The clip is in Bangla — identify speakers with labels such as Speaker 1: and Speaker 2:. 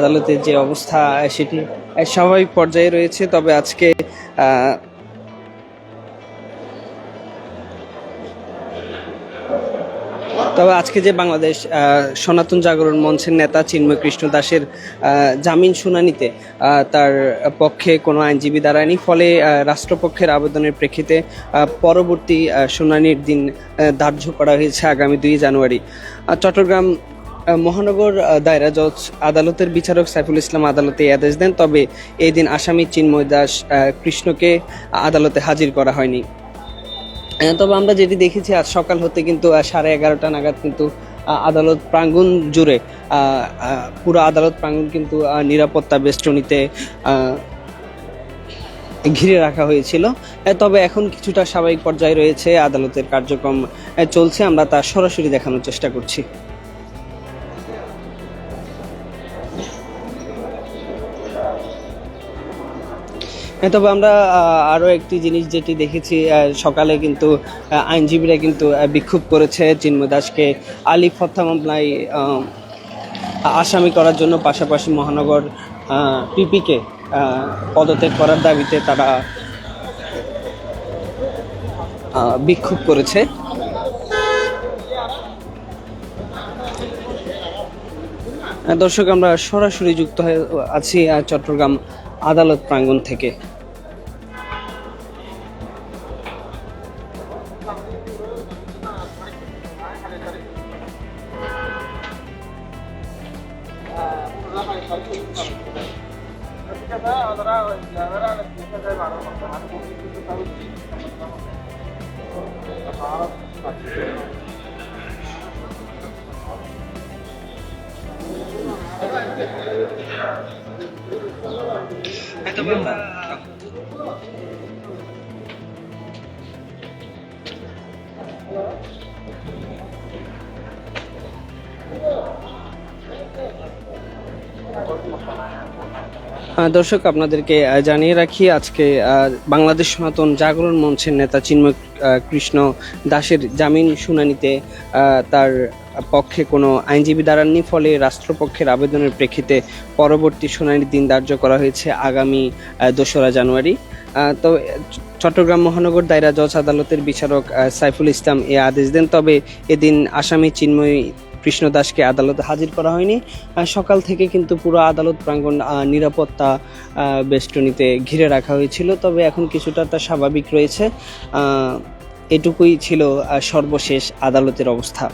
Speaker 1: আদালতের যে অবস্থা সেটি স্বাভাবিক পর্যায়ে রয়েছে। তবে আজকে তবে আজকে যে বাংলাদেশ সনাতন জাগরণ মঞ্চের নেতা চিন্ময় কৃষ্ণ দাসের জামিন শুনানিতে তার পক্ষে কোনো আইনজীবী দাঁড়ায়নি। ফলে রাষ্ট্রপক্ষের আবেদনের প্রেক্ষিতে পরবর্তী শুনানির দিন ধার্য করা হয়েছে আগামী দুই জানুয়ারি। চট্টগ্রাম মহানগর দায়রা জজ আদালতের বিচারক সাইফুল ইসলাম আদালতে আদেশ দেন, তবে এই দিন আসামি চিন্ময় দাস কৃষ্ণকে আদালতে হাজির করা হয়নি। তবে আমরা যেটি দেখেছি, আজ সকাল হতে কিন্তু সাড়ে এগারোটা নাগাদ কিন্তু আদালত প্রাঙ্গণ জুড়ে পুরো আদালত প্রাঙ্গণ কিন্তু নিরাপত্তা বেষ্টনীতে ঘিরে রাখা হয়েছিল। তবে এখন কিছুটা স্বাভাবিক পর্যায়ে রয়েছে আদালতের কার্যক্রম চলছে। আমরা তা সরাসরি দেখানোর চেষ্টা করছি। হ্যাঁ, তবে আমরা আরও একটি জিনিস যেটি দেখেছি সকালে কিন্তু আইনজীবীরা কিন্তু বিক্ষোভ করেছে চিন্ময় দাসকে। আলিফ হত্যা মামলায় আসামি করার জন্য পাশাপাশি মহানগর পিপিকে পদত্যাগ করার দাবিতে তারা বিক্ষোভ করেছে। দর্শক আমরা সরাসরি যুক্ত হয়ে আছি চট্টগ্রাম আদালত প্রাঙ্গণ থেকে। هذا দর্শক, আপনাদেরকে জানিয়ে রাখি আজকে বাংলাদেশ সনাতন জাগরণ মঞ্চের নেতা চিন্ময় কৃষ্ণ দাসের জামিন শুনানিতে তার পক্ষে কোনো আইনজীবী দাঁড়াননি, ফলে রাষ্ট্রপক্ষের আবেদনের প্রেক্ষিতে পরবর্তী শুনানির দিন ধার্য করা হয়েছে আগামী দোসরা জানুয়ারি। তো, চট্টগ্রাম মহানগর দায়রা জজ আদালতের বিচারক সাইফুল ইসলাম এ আদেশ দেন। তবে এদিন আসামি চিন্ময় কৃষ্ণ দাসকে আদালতে হাজির করা হয়নি। সকাল থেকে কিন্তু পুরো আদালত প্রাঙ্গণ নিরাপত্তা বেষ্টনীতে ঘিরে রাখা হয়েছিল। তবে এখন কিছুটা তা স্বাভাবিক রয়েছে। এটুকুই ছিল সর্বশেষ আদালতের অবস্থা।